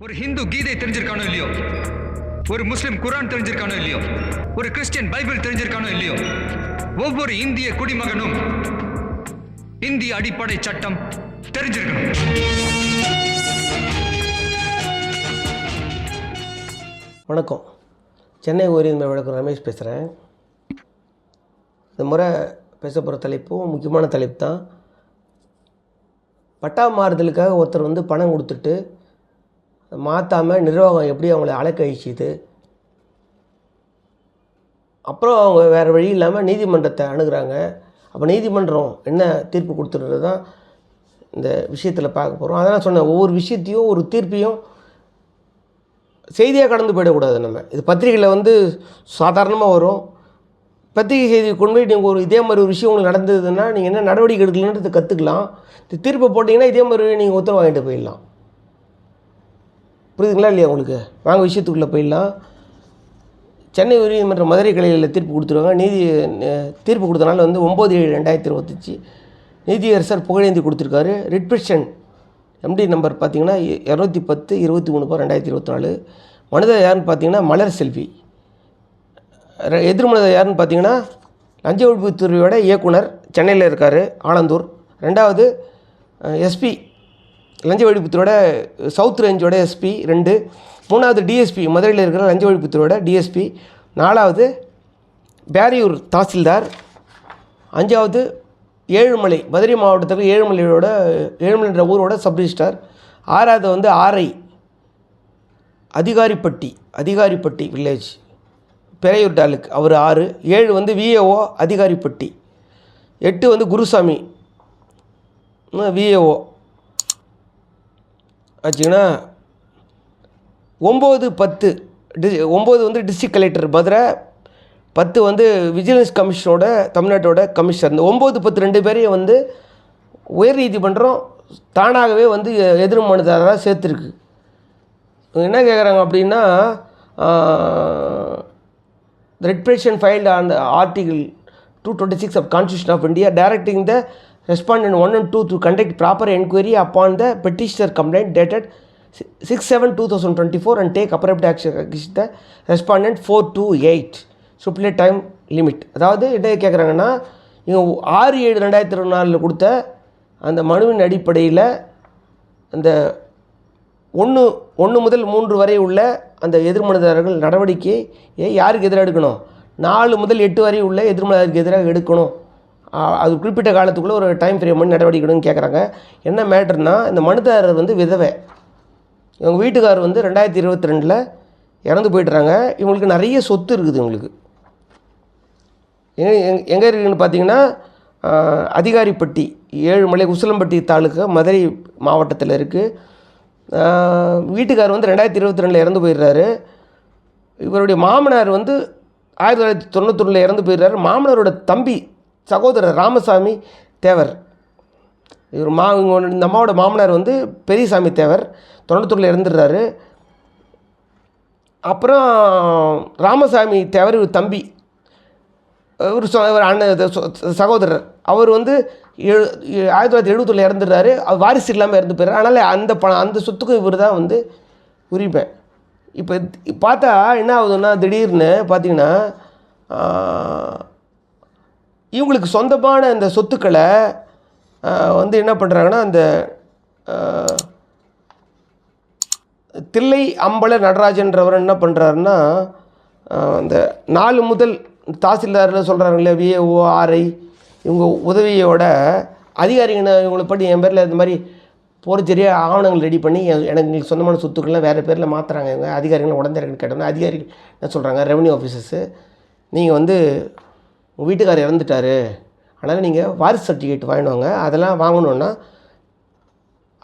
ஒரு ஹிந்து கீதை தெரிஞ்சிருக்கானோ இல்லையோ? ஒரு முஸ்லிம் குரான் தெரிஞ்சிருக்கானோ இல்லையோ? ஒரு கிறிஸ்டியன் பைபிள் தெரிஞ்சிருக்கானோ இல்லையோ? ஒவ்வொரு இந்திய குடிமகனும் இந்திய அடிப்படை சட்டம் தெரிஞ்சிருக்கணும். வணக்கம். சென்னை ஓரியன்மை வழக்கம் ரமேஷ் பேசுகிறேன் இந்த முறை பேச போகிற தலைப்பும் முக்கியமான தலைப்பு தான். பட்டா மாறுதலுக்காக ஒருத்தர் வந்து பணம் கொடுத்துட்டு மாற்றாமல் நிர்வாகம் எப்படி அவங்கள அலைக்கழிச்சுது? அப்புறம் அவங்க வேறு வழி இல்லாமல் நீதிமன்றத்தை அணுகிறாங்க. அப்போ நீதிமன்றம் என்ன தீர்ப்பு கொடுத்துருறது தான் இந்த விஷயத்தில் பார்க்க போகிறோம் அதெல்லாம் சொன்னேன் ஒவ்வொரு விஷயத்தையும் ஒரு தீர்ப்பையும் செய்தியாக கடந்து போயிடக்கூடாது நம்ம. இது பத்திரிகையில் வந்து சாதாரணமாக வரும். பத்திரிகை செய்தி கொண்டு போய் நீங்கள் ஒரு இதே மாதிரி ஒரு விஷயம் உங்களுக்கு நடந்ததுன்னா நீங்கள் என்ன நடவடிக்கை எடுக்கலன்றது கற்றுக்கலாம் இந்த தீர்ப்பை போட்டிங்கன்னா இதே மாதிரி நீங்கள் உத்தரவு வாங்கிட்டு போயிடலாம். புரியுதுங்களா இல்லையா உங்களுக்கு? வாங்க விஷயத்துக்குள்ளே போயிடலாம். சென்னை உயர்நீதிமன்ற மதுரை கிளையில் தீர்ப்பு கொடுத்துருவாங்க. நீதி தீர்ப்பு கொடுத்தனால வந்து ஒம்பது ஏழு ரெண்டாயிரத்தி இருபத்தஞ்சி. நீதியரசர் புகழேந்தி கொடுத்துருக்காரு. ரிட்பிஷன் எம்டி நம்பர் பார்த்தீங்கன்னா இரநூத்தி பத்து இருபத்தி மூணு பார் ரெண்டாயிரத்தி இருபத்தி நாலு. மனிதர் யாருன்னு பார்த்தீங்கன்னா மலர் செல்வி. ர- எதிர் மனிதர் யாருன்னு பார்த்தீங்கன்னா லஞ்ச ஒழிப்புத்துறையோட இயக்குனர் சென்னையில் இருக்கார் ஆலந்தூர். ரெண்டாவது எஸ்பி லஞ்ச ஒழிப்புத்துறையோட சவுத் ரேஞ்சோட எஸ்பி ரெண்டு மூணாவது டிஎஸ்பி மதுரையில் இருக்கிற லஞ்ச ஒழிப்புத்துறையோட டிஎஸ்பி நாலாவது பேரியூர் தாசில்தார் அஞ்சாவது ஏழுமலை மதுரை மாவட்டத்தில் ஏழுமலையோட ஏழுமலைன்ற ஊரோட சப்ரிஜிஸ்டார் ஆறாவது வந்து ஆரை அதிகாரிப்பட்டி அதிகாரிப்பட்டி வில்லேஜ் பெரையூர் டாலுக் அவர் ஆறு ஏழு வந்து விஏஓ அதிகாரிப்பட்டி எட்டு வந்து குருசாமி விஏஓ ஆச்சுங்கன்னா ஒம்பது பத்து டி ஒம்பது வந்து டிஸ்ட்ரிக்ட் கலெக்டர் மதுரை பத்து வந்து விஜிலன்ஸ் கமிஷனோட தமிழ்நாட்டோட கமிஷனர் இந்த ஒம்பது பத்து ரெண்டு பேரையும் வந்து உயர் நீதிமன்றம் தானாகவே வந்து எதிர் மனுதாரராக சேர்த்துருக்கு. என்ன கேட்குறாங்க அப்படின்னா writ petition filed on article two twenty six of constitution of India directing the respondent one and two to conduct proper enquiry upon the petitioner complaint dated six seven two thousand twenty four and take appropriate action against the respondent four two eight supply time limit அதாவது என்ன கேட்குறாங்கன்னா இவங்க ஆறு ஏழு ரெண்டாயிரத்தி இருபத்தி நாலில் கொடுத்த அந்த மனுவின் அடிப்படையில் அந்த ஒன்று ஒன்று முதல் மூன்று வரை உள்ள அந்த எதிர்மனுதாரர்கள் நடவடிக்கையை யாருக்கு எதிராக எடுக்கணும்? நாலு முதல் எட்டு வரை உள்ள எதிர்மனுதாரருக்கு எதிராக எடுக்கணும். அது குறிப்பிட்ட காலத்துக்குள்ளே ஒரு டைம் ஃப்ரேம் பண்ணி நடவடிக்கை கேட்குறாங்க என்ன மேட்டர்னா இந்த மனுதாரர் வந்து விதவை. இவங்க வீட்டுக்காரர் வந்து ரெண்டாயிரத்தி இருபத்தி ரெண்டில் இறந்து போயிட்டுறாங்க. இவங்களுக்கு நிறைய சொத்து இருக்குது இவங்களுக்கு. எங்கே எங் எங்கே இருக்குதுன்னு பார்த்தீங்கன்னா அதிகாரிப்பட்டி ஏழுமலை உசிலம்பட்டி தாலுக்கா மதுரை மாவட்டத்தில் இருக்குது வீட்டுக்காரர் வந்து ரெண்டாயிரத்தி இருபத்தி ரெண்டில் இறந்து போயிடுறாரு. இவருடைய மாமனார் வந்து ஆயிரத்தி தொள்ளாயிரத்தி தொண்ணூத்தொன்னில் இறந்து போயிடுறாரு. மாமனாரோட தம்பி சகோதரர் ராமசாமி தேவர். இவர் மா இவங்க இந்த அம்மாவோட மாமனார் வந்து பெரியசாமி தேவர். தொண்டத்தூரில் இறந்துடுறாரு. அப்புறம் ராமசாமி தேவர் இவர் தம்பி. இவர் சொ இவர் அண்ணன் சகோதரர். அவர் வந்து எழு ஆயிரத்தி தொள்ளாயிரத்தி எழுபத்தொழில் இறந்துடுறாரு. அவர் வாரிசு இல்லாமல் இறந்து போயிடுறாரு. அதனால் அந்த பணம் அந்த சொத்துக்கு இவர் தான் வந்து உரிமை. இப்போ பார்த்தா என்ன ஆகுதுன்னா திடீர்னு பார்த்தீங்கன்னா இவங்களுக்கு சொந்தமான அந்த சொத்துக்களை வந்து என்ன பண்ணுறாங்கன்னா அந்த தில்லை அம்பல நடராஜன்றவர் என்ன பண்ணுறாருன்னா அந்த நாலு முதல் தாசில்தாரில் சொல்கிறாங்களே விஏஓ ஆர்ஐ இவங்க உதவியோட அதிகாரிகளை இவங்களை படி என் பேரில் இந்த மாதிரி போர்ச்சரிய ஆவணங்கள் ரெடி பண்ணி எனக்கு சொந்தமான சொத்துக்கள்லாம் வேறு பேரில் மாற்றுறாங்க இவங்க அதிகாரிகள் உடனே கேட்டோம்னா அதிகாரிகள் என்ன சொல்கிறாங்க ரெவன்யூ ஆஃபீஸர்ஸு நீங்கள் வந்து உங்கள் வீட்டுக்காரர் இறந்துட்டாரு. அதனால் நீங்கள் வாரிசு சர்டிஃபிகேட் வாங்கிடுவாங்க அதெல்லாம் வாங்கணுன்னா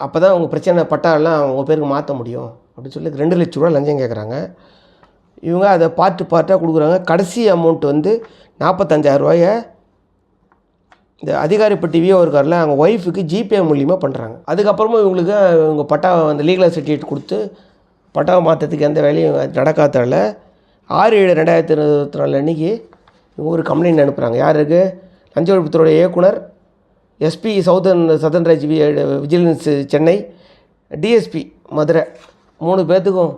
அப்போ தான் உங்கள் பிரச்சனை பட்டாலாம் உங்கள் பேருக்கு மாற்ற முடியும். அப்படின்னு சொல்லி ரெண்டு லட்ச ரூபா லஞ்சம் கேட்குறாங்க இவங்க அதை பார்ட்டு பார்ட்டாக கொடுக்குறாங்க. கடைசி அமௌண்ட் வந்து நாற்பத்தஞ்சாயிரம் ரூபாயை இந்த அதிகாரிப்பட்டி விஓ இருக்கார்ல அவங்க ஒய்ஃபுக்கு ஜிபே மூலியமாக பண்ணுறாங்க அதுக்கப்புறமா இவங்களுக்கு இவங்க பட்டா அந்த லீகல் சர்டிஃபிகேட் கொடுத்து பட்டாவை மாற்றத்துக்கு எந்த வேலையும் நடக்காததால் ஆறு ஏழு ரெண்டாயிரத்தி இருபத்தி நாலு அன்றைக்கி ஒரு கம்ப்ளைண்ட் அனுப்புகிறாங்க யாருக்கு லஞ்ச ஒழிப்புத்துறை இயக்குனர் எஸ்பி சவுதன் சதன் ராஜ் வி- விஜிலன்ஸ் சென்னை டிஎஸ்பி மதுரை. மூணு பேர்த்துக்கும்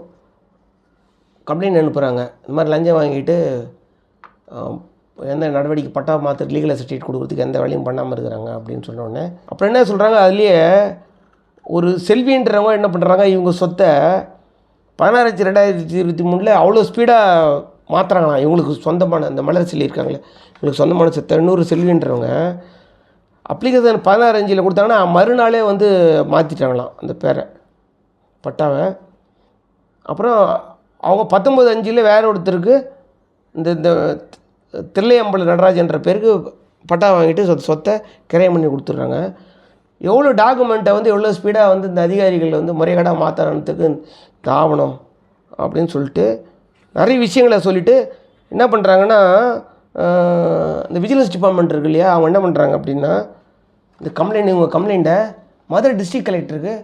கம்ப்ளைண்ட் அனுப்புகிறாங்க இந்த மாதிரி லஞ்சம் வாங்கிட்டு எந்த நடவடிக்கை பட்டா மாற்ற லீகல் சர்டிஃபிகேட் கொடுக்குறதுக்கு எந்த வேலையும் பண்ணாமல் இருக்கிறாங்க அப்படின்னு சொன்னோடனே அப்புறம் என்ன சொல்கிறாங்க அதுலேயே ஒரு செல்வின்றவங்க என்ன பண்ணுறாங்க இவங்க சொத்தை பதினாறாயிரத்தி ரெண்டாயிரத்தி இருபத்தி மூணில் அவ்வளோ ஸ்பீடாக மாற்றுறாங்களாம் இவங்களுக்கு சொந்தமான அந்த மலர் செல்லி இருக்காங்களே. இவங்களுக்கு சொந்தமான சொத்தை இன்னொரு செல்வின்றவங்க அப்ளிகேஷன் பதினாறு அஞ்சில் கொடுத்தாங்கன்னா மறுநாளே வந்து மாற்றிட்டாங்களாம் அந்த பேரை. பட்டாவை. அப்புறம் அவங்க பத்தொம்பது அஞ்சில் வேற ஒருத்தருக்கு இந்த இந்த தில்லையம்பல நடராஜன்ற பேருக்கு பட்டா வாங்கிட்டு சொத் சொத்தை கிரையம் பண்ணி கொடுத்துட்றாங்க எவ்வளோ டாக்குமெண்ட்டை வந்து எவ்வளோ ஸ்பீடாக வந்து இந்த அதிகாரிகள் வந்து முறைகேடாக மாற்றுறதுக்கு இந்த ஆவணம் அப்படின்னு சொல்லிட்டு நிறைய விஷயங்களை சொல்லிவிட்டு என்ன பண்ணுறாங்கன்னா இந்த விஜிலன்ஸ் டிபார்ட்மெண்ட் இருக்கு இல்லையா அவங்க என்ன பண்ணுறாங்க அப்படின்னா இந்த கம்ப்ளைண்ட் இவங்க கம்ப்ளைண்ட்டை மதுரை டிஸ்ட்ரிக்ட் கலெக்டருக்கு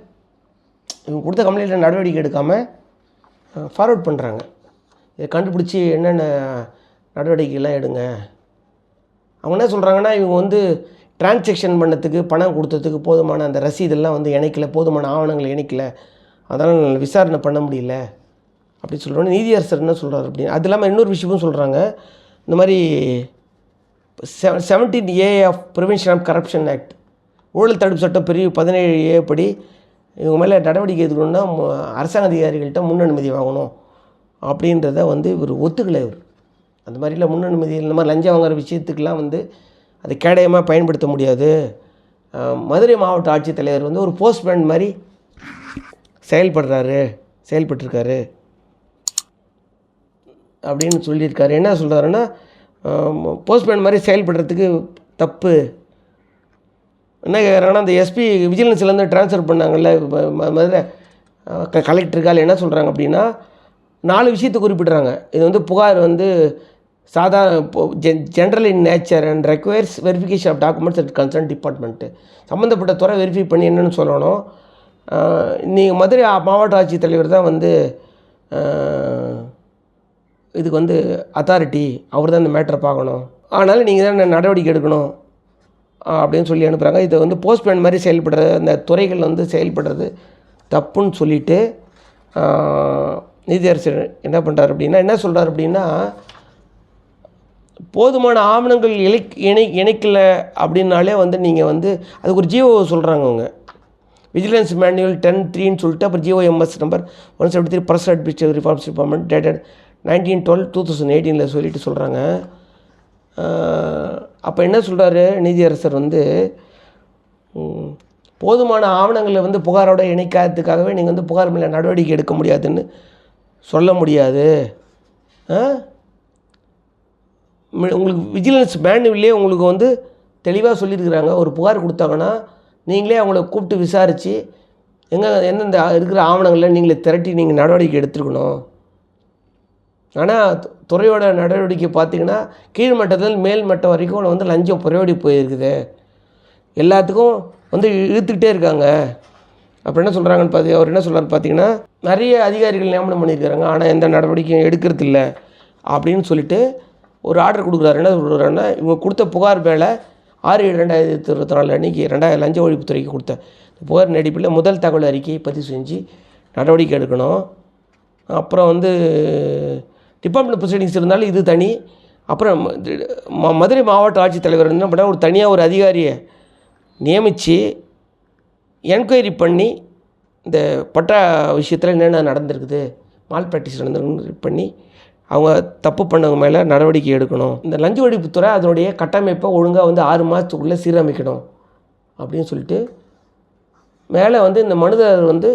இவங்க கொடுத்த கம்ப்ளைண்ட்டில் நடவடிக்கை எடுக்காமல் ஃபார்வர்ட் பண்ணுறாங்க இதை கண்டுபிடிச்சி என்னென்ன நடவடிக்கைலாம் எடுங்க. அவங்க என்ன சொல்கிறாங்கன்னா இவங்க வந்து டிரான்சேக்ஷன் பண்ணத்துக்கு பணம் கொடுத்ததுக்கு போதுமான அந்த ரசீதெல்லாம் வந்து இணைக்கல போதுமான ஆவணங்கள் இணைக்கல. அதனால் விசாரணை பண்ண முடியல. அப்படி சொல்கிறோன்னு நீதியரசர் என்ன சொல்கிறார் அப்படின்னு. அது இல்லாமல் இன்னொரு விஷயமும் சொல்கிறாங்க இந்த மாதிரி seven seventeen A of prevention of corruption act ஊழல் தடுப்பு சட்டம் பிரிவு பதினேழு ஏ படி இவங்க மேலே நடவடிக்கை எடுக்கணும்னா அரசாங்க அதிகாரிகள்கிட்ட முன் அனுமதி வாங்கணும். அப்படின்றத வந்து இவர் ஒத்துக்கலை இவர். அந்த மாதிரிலாம் முன் அனுமதி இந்த மாதிரி லஞ்சம் வாங்குற விஷயத்துக்கெலாம் வந்து அதை கேடயமாக பயன்படுத்த முடியாது. மதுரை மாவட்ட ஆட்சித்தலைவர் வந்து ஒரு போஸ்ட்மேன் மாதிரி செயல்படுறாரு. செயல்பட்டிருக்காரு. அப்படின்னு சொல்லியிருக்காரு. என்ன சொல்கிறாருன்னா போஸ்ட்மேன் மாதிரி செயல்படுறதுக்கு தப்பு. என்ன கேட்குறாங்கன்னா அந்த எஸ்பி விஜிலன்ஸ்லேருந்து ட்ரான்ஸ்ஃபர் பண்ணாங்கல்ல மதுரை க கலெக்டருக்கால் என்ன சொல்கிறாங்க அப்படின்னா நாலு விஷயத்தை குறிப்பிட்றாங்க. இது வந்து புகார் வந்து சாதாரண general in nature and requires verification of documents at concern department சம்மந்தப்பட்ட துறை வெரிஃபை பண்ணி என்னென்னு சொல்லணும். நீங்கள் மதுரை மாவட்ட ஆட்சித்தலைவர் தான் வந்து இதுக்கு வந்து அத்தாரிட்டி அவர் தான் இந்த மேட்டரை பார்க்கணும். அதனால் நீங்கள் தான் நடவடிக்கை எடுக்கணும் அப்படின்னு சொல்லி அனுப்புகிறாங்க இதை வந்து போஸ்ட்மேன் மாதிரி செயல்படுறது அந்த துறைகள் வந்து செயல்படுறது தப்புன்னு சொல்லிட்டு ஆ, நீதியரசர் என்ன பண்ணுறாரு அப்படின்னா என்ன சொல்கிறார் அப்படின்னா போதுமான ஆவணங்கள் இணை இணை இணைக்கல அப்படின்னாலே வந்து நீங்கள் வந்து அதுக்கு ஒரு ஜிஓ சொல்கிறாங்க அவங்க. விஜிலன்ஸ் மேனுவல் டென் த்ரீன்னு சொல்லிட்டு அப்புறம் GOMS number one seventy three personnel administrative reforms department dated nineteen twelve two thousand எயிட்டீனில் சொல்லிட்டு சொல்கிறாங்க அப்போ என்ன சொல்கிறாரு நீதியரசர் வந்து போதுமான ஆவணங்களை வந்து புகாரோட இணைக்காததுக்காகவே நீங்கள் வந்து புகார் மேலே நடவடிக்கை எடுக்க முடியாதுன்னு சொல்ல முடியாது. ஆ? உங்களுக்கு விஜிலன்ஸ் மேனுவிலே உங்களுக்கு வந்து தெளிவாக சொல்லியிருக்கிறாங்க. ஒரு புகார் கொடுத்தாங்கன்னா நீங்களே அவங்கள கூப்பிட்டு விசாரித்து எங்கே எந்தெந்த இருக்கிற ஆவணங்களை நீங்களே திரட்டி நீங்கள் நடவடிக்கை எடுத்துருக்கணும். ஆனால் துறையோட நடவடிக்கை பார்த்தீங்கன்னா கீழ்மட்டத்தில் மேல்மட்டம் மேல் மட்டம் வரைக்கும் வந்து லஞ்சம் புறையோடி போயிருக்குது. எல்லாத்துக்கும் வந்து இழுத்துக்கிட்டே இருக்காங்க. அப்போ என்ன சொல்கிறாங்கன்னு பார்த்து அவர் என்ன சொல்கிறார் பார்த்தீங்கன்னா நிறைய அதிகாரிகள் நியமனம் பண்ணியிருக்காங்க ஆனால் எந்த நடவடிக்கையும் எடுக்கிறது இல்லை அப்படின்னு சொல்லிட்டு ஒரு ஆர்டர் கொடுக்குறாரு. என்ன சொல்கிறாருன்னா இவங்க கொடுத்த புகார் மேலே ஆறு ஏழு ரெண்டாயிரத்தி இருபத்தி நாலு அன்றைக்கி ரெண்டாயிரம் லஞ்ச ஒழிப்புத்துறைக்கு கொடுத்த புகார் நடிப்பில் முதல் தகவல் அறிக்கையை பதிவு செஞ்சு நடவடிக்கை எடுக்கணும். அப்புறம் வந்து டிபார்ட்மெண்ட் ப்ரொசீடிங்ஸ் இருந்தாலும் இது தனி. அப்புறம் மதுரை மாவட்ட ஆட்சித்தலைவர் என்ன பண்ணால் ஒரு தனியாக ஒரு அதிகாரியை நியமித்து என்கொயரி பண்ணி இந்த பட்டா விஷயத்தில் என்னென்ன நடந்திருக்குது மால் ப்ராக்டிஸ் நடந்திருக்குன்னு பண்ணி அவங்க தப்பு பண்ணவங்க மேலே நடவடிக்கை எடுக்கணும். இந்த லஞ்ச ஒழிப்புத்துறை அதனுடைய கட்டமைப்பை ஒழுங்காக வந்து ஆறு மாதத்துக்குள்ளே சீரமைக்கணும் அப்படின்னு சொல்லிட்டு மேலே வந்து இந்த மனிதர் வந்து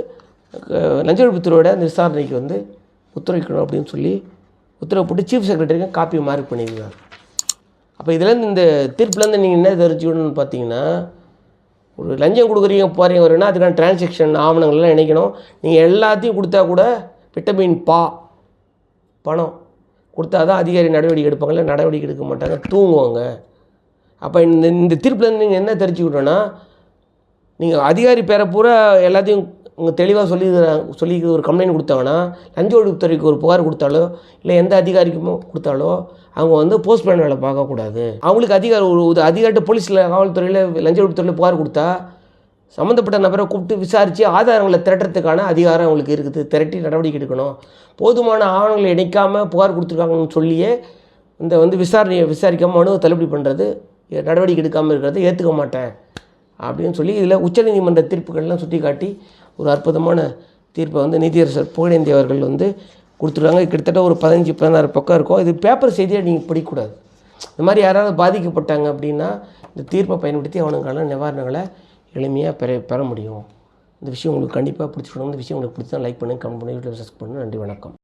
லஞ்ச ஒழிப்புத்துறையோட அந்த விசாரணைக்கு வந்து ஒத்துழைக்கணும் அப்படின்னு சொல்லி உத்தரவு போட்டு சீஃப் செக்ரட்டரிக்கு காப்பி மார்க் பண்ணியிருக்காங்க அப்போ இதுலேருந்து இந்த தீர்ப்புலேருந்து நீங்கள் என்ன தெரிஞ்சுக்கணும்னு பார்த்தீங்கன்னா ஒரு லஞ்சம் கொடுக்குறீங்க போகிறீங்க வரீங்கன்னா அதுக்கான டிரான்சாக்ஷன் ஆவணங்கள்லாம் இணைக்கணும். நீங்கள் எல்லாத்தையும் கொடுத்தா கூட விட்டமின் பா பணம் கொடுத்தா தான் அதிகாரி நடவடிக்கை எடுப்பாங்கல்ல நடவடிக்கை எடுக்க மாட்டாங்க தூங்குவாங்க. அப்போ இந்த இந்த தீர்ப்புலேருந்து நீங்கள் என்ன தெரிஞ்சுக்கிட்டோன்னா நீங்கள் அதிகாரி பேரை பூரா எல்லாத்தையும் அவங்க தெளிவாக சொல்லி சொல்லி ஒரு கம்ப்ளைண்ட் கொடுத்தாங்கன்னா லஞ்ச ஒழிப்புத்துறைக்கு ஒரு புகார் கொடுத்தாலோ இல்லை எந்த அதிகாரிக்குமோ கொடுத்தாலோ அவங்க வந்து போஸ்ட்மேன் வேலை பார்க்கக்கூடாது. அவங்களுக்கு அதிகாரம் ஒரு ஒரு அதிகாரிட்ட போலீஸில் காவல்துறையில் லஞ்ச ஒழிப்புத்துறையில் புகார் கொடுத்தா சம்மந்தப்பட்ட நபரை கூப்பிட்டு விசாரித்து ஆதாரங்களை திரட்டுறதுக்கான அதிகாரம் அவங்களுக்கு இருக்குது. திரட்டி நடவடிக்கை எடுக்கணும். போதுமான ஆவணங்களை இணைக்காமல் புகார் கொடுத்துருக்காங்கன்னு சொல்லியே இந்த வந்து விசாரணையை விசாரிக்காமல் மனுவை தள்ளுபடி பண்ணுறது நடவடிக்கை எடுக்காமல் இருக்கிறத ஏற்றுக்க மாட்டேன். அப்படின்னு சொல்லி இதில் உச்சநீதிமன்ற தீர்ப்புகள்லாம் சுட்டி காட்டி ஒரு அற்புதமான தீர்ப்பை வந்து நீதியரசர் புகழேந்தி அவர்கள் வந்து கொடுத்துருக்காங்க. கிட்டத்தட்ட ஒரு பதினஞ்சு பதினாறு பக்கம் இருக்கும். இது பேப்பர் செய்தியாக நீங்கள் படிக்கக்கூடாது. இந்த மாதிரி யாராவது பாதிக்கப்பட்டாங்க அப்படின்னா இந்த தீர்ப்பை பயன்படுத்தி அவனுக்கான நிவாரணங்களை எளிமையாக பெற பெற முடியும். இந்த விஷயம் உங்களுக்கு கண்டிப்பாக பிடிச்சிக்கணும் இந்த விஷயம் உங்களுக்கு பிடிச்சா லைக் பண்ணுங்கள் கமெண்ட் பண்ணி வீட்டில் சப்ஸ்கிரைப் பண்ணுங்கள் நன்றி வணக்கம்.